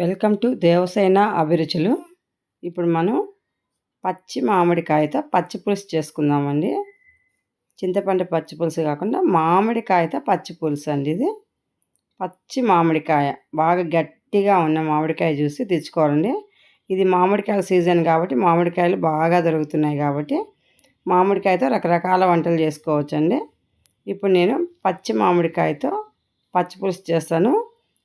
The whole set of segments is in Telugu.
వెల్కమ్ టు దేవసేన అభిరుచులు. ఇప్పుడు మనం పచ్చి మామిడికాయతో పచ్చి పులుసు చేసుకుందామండి. చింతపండు పచ్చి పులుసు కాకుండా మామిడికాయతో పచ్చి పులుసు అండి ఇది. పచ్చి మామిడికాయ బాగా గట్టిగా ఉన్న మామిడికాయ చూసి తెచ్చుకోవాలండి. ఇది మామిడికాయల సీజన్ కాబట్టి మామిడికాయలు బాగా దొరుకుతున్నాయి కాబట్టి మామిడికాయతో రకరకాల వంటలు చేసుకోవచ్చండి. ఇప్పుడు నేను పచ్చి మామిడికాయతో పచ్చి పులుసు చేస్తాను.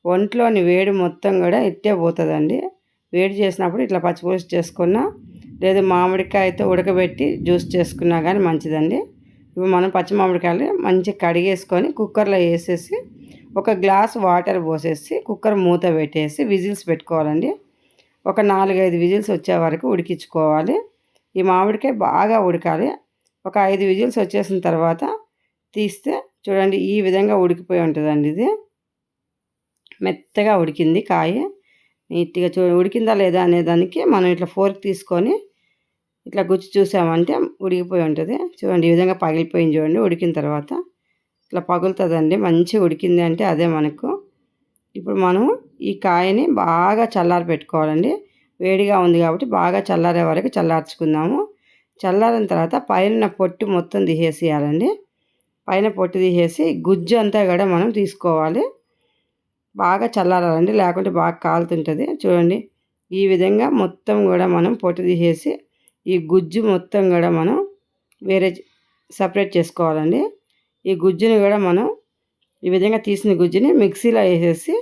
ఒంట్లోని వేడి మొత్తం కూడా ఇట్టే పోతుందండి. వేడి చేసినప్పుడు ఇట్లా పచ్చిపులుసు చేసుకున్నా లేదు మామిడికాయతో ఉడకబెట్టి జ్యూస్ చేసుకున్నా కానీ మంచిదండి. ఇప్పుడు మనం పచ్చి మామిడికాయలు మంచిగా కడిగేసుకొని కుక్కర్లో వేసేసి ఒక గ్లాస్ వాటర్ పోసేసి కుక్కర్ మూత పెట్టేసి విజిల్స్ పెట్టుకోవాలండి. ఒక నాలుగైదు విజిల్స్ వచ్చే వరకు ఉడికించుకోవాలి. ఈ మామిడికాయ బాగా ఉడకాలి. ఒక ఐదు విజిల్స్ వచ్చేసిన తర్వాత తీస్తే చూడండి ఈ విధంగా ఉడికిపోయి ఉంటుందండి ఇది. మెత్తగా ఉడికింది కాయ. నీట్గా చూ ఉడికిందా లేదా అనే దానికి మనం ఇట్లా ఫోర్క్ తీసుకొని ఇట్లా గుచ్చి చూసామంటే ఉడికిపోయి ఉంటుంది. చూడండి ఈ విధంగా పగిలిపోయింది చూడండి ఉడికిన తర్వాత. ఇట్లా పగులుతుందండి మంచిగా ఉడికింది అంటే అదే మనకు. ఇప్పుడు మనం ఈ కాయని బాగా చల్లారి పెట్టుకోవాలండి. వేడిగా ఉంది కాబట్టి బాగా చల్లారే వరకు చల్లార్చుకుందాము. చల్లారిన తర్వాత పైన పొట్టు మొత్తం తీసేసేయాలండి పైన పొట్టు తీసేసి గుజ్జు అంతా కూడా మనం తీసుకోవాలి. బాగా చల్లారాలండి లేకుంటే బాగా కాలుతుంటుంది చూడండి ఈ విధంగా మొత్తం కూడా మనం పొట్టు తీసేసి ఈ గుజ్జు మొత్తం కూడా మనం వేరే సపరేట్ చేసుకోవాలండి. ఈ గుజ్జుని కూడా మనం ఈ విధంగా తీసిన గుజ్జుని మిక్సీలో వేసేసి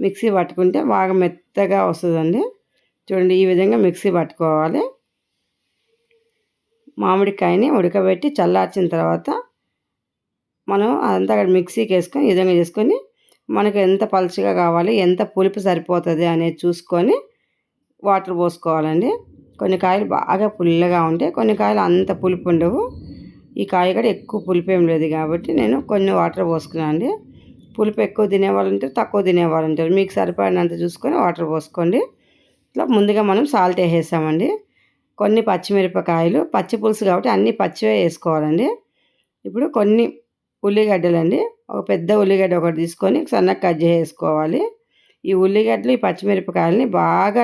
మిక్సీ పట్టుకుంటే బాగా మెత్తగా వస్తుందండి. చూడండి ఈ విధంగా మిక్సీ పట్టుకోవాలి. మామిడికాయని ఉడకబెట్టి చల్లార్చిన తర్వాత మనం అదంతా అక్కడ మిక్సీకి వేసుకొని ఈ విధంగా చేసుకొని మనకు ఎంత పలుచగా కావాలి ఎంత పులుపు సరిపోతుంది అనేది చూసుకొని వాటర్ పోసుకోవాలండి. కొన్ని కాయలు బాగా పుల్లగా ఉంటాయి కొన్ని కాయలు అంత పులుపు ఉండవు. ఈ కాయ కూడా ఎక్కువ పులుపు ఏం లేదు కాబట్టి నేను కొన్ని వాటర్ పోసుకున్నాను అండి. పులుపు ఎక్కువ తినేవాళ్ళు ఉంటారు తక్కువ తినేవాళ్ళు ఉంటారు మీకు సరిపడినంత చూసుకొని వాటర్ పోసుకోండి. ఇట్లా ముందుగా మనం సాల్ట్ వేసేసామండి. కొన్ని పచ్చిమిరపకాయలు పచ్చి పులుసు కాబట్టి అన్నీ పచ్చివే వేసుకోవాలండి. ఇప్పుడు కొన్ని ఉల్లిగడ్డలండి. ఒక పెద్ద ఉల్లిగడ్డ ఒకటి తీసుకొని సన్నగా కట్ చేసుకోవాలి. ఈ ఉల్లిగడ్డలు ఈ పచ్చిమిరపకాయలని బాగా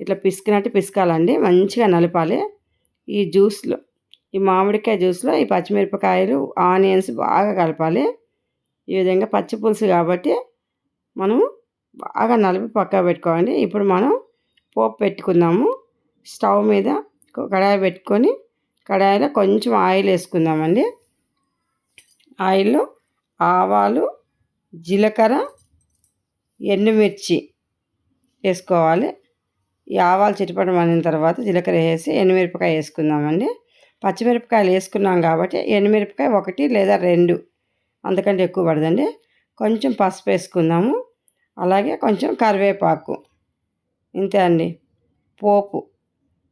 ఇట్లా పిసికినట్టు పిసకాలండి. మంచిగా నలపాలి. ఈ జ్యూస్లో ఈ మామిడికాయ జ్యూస్లో ఈ పచ్చిమిరపకాయలు ఆనియన్స్ బాగా కలపాలి. ఈ విధంగా పచ్చి పులుసు కాబట్టి మనం బాగా నలిపి పక్క పెట్టుకోవాలి. ఇప్పుడు మనం పోపు పెట్టుకుందాము. స్టవ్ మీద కడాయి పెట్టుకొని కడాయిలో కొంచెం ఆయిల్ వేసుకుందామండి. ఆయిల్లో ఆవాలు జీలకర్ర ఎండుమిర్చి వేసుకోవాలి. ఈ ఆవాలు చిటపడం తర్వాత జీలకర్ర వేసి ఎండుమిరపకాయ వేసుకుందామండి. పచ్చిమిరపకాయలు వేసుకున్నాం కాబట్టి ఎండుమిరపకాయ ఒకటి లేదా రెండు అంతకంటే ఎక్కువ పడదండి. కొంచెం పసుపు వేసుకుందాము. అలాగే కొంచెం కరివేపాకు. ఇంతే అండి. పోపు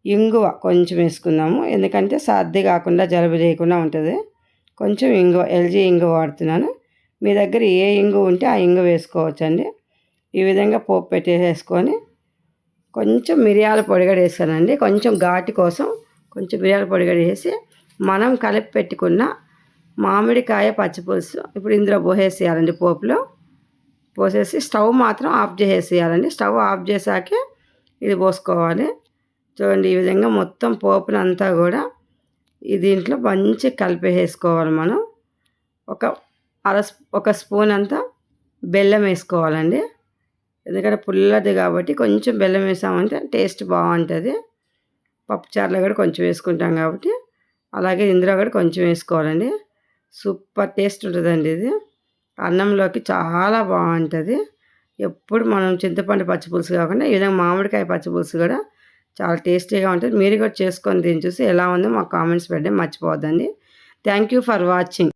ఇంగువ కొంచెం వేసుకుందాము. ఎందుకంటే సర్ది కాకుండా జలుబు చేయకుండా ఉంటుంది. కొంచెం ఇంగు ఎల్జీ ఇంగు వాడుతున్నాను. మీ దగ్గర ఏ ఇంగు ఉంటే ఆ ఇంగు వేసుకోవచ్చండి. ఈ విధంగా పోపు పెట్టేసేసుకొని కొంచెం మిరియాల పొడిగడ వేసానండి. కొంచెం ఘాటు కోసం కొంచెం మిరియాల పొడిగడ వేసి మనం కలిపి పెట్టుకున్న మామిడికాయ పచ్చిపులుసు. ఇప్పుడు ఇందులో పోసేసేయాలండి పోపులో. పోసేసి స్టవ్ మాత్రం ఆఫ్ చేసేయాలండి స్టవ్ ఆఫ్ చేసాకే ఇది పోసుకోవాలి. చూడండి ఈ విధంగా మొత్తం పోపునంతా కూడా దీంట్లో మంచి కలిపేసుకోవాలి మనం. ఒక అర ఒక స్పూన్ అంతా బెల్లం వేసుకోవాలండి. ఎందుకంటే పుల్లది కాబట్టి కొంచెం బెల్లం వేసామంటే టేస్ట్ బాగుంటుంది. పప్పుచారులో కూడా కొంచెం వేసుకుంటాం కాబట్టి. అలాగే ఇందులో కూడా కొంచెం వేసుకోవాలండి. సూపర్ టేస్ట్ ఉంటుందండి ఇది. అన్నంలోకి చాలా బాగుంటుంది. ఎప్పుడు మనం చింతపండు పచ్చిపులుసు కాకుండా ఈ విధంగా మామిడికాయ పచ్చిపులుసు కూడా చాలా టేస్టీగా ఉంటుంది. మీరు కూడా చేసుకొని దీన్ని చూసి ఎలా ఉందో మాకు కామెంట్స్ పెట్టడం. మర్చిపోవద్దండి. Thank you for watching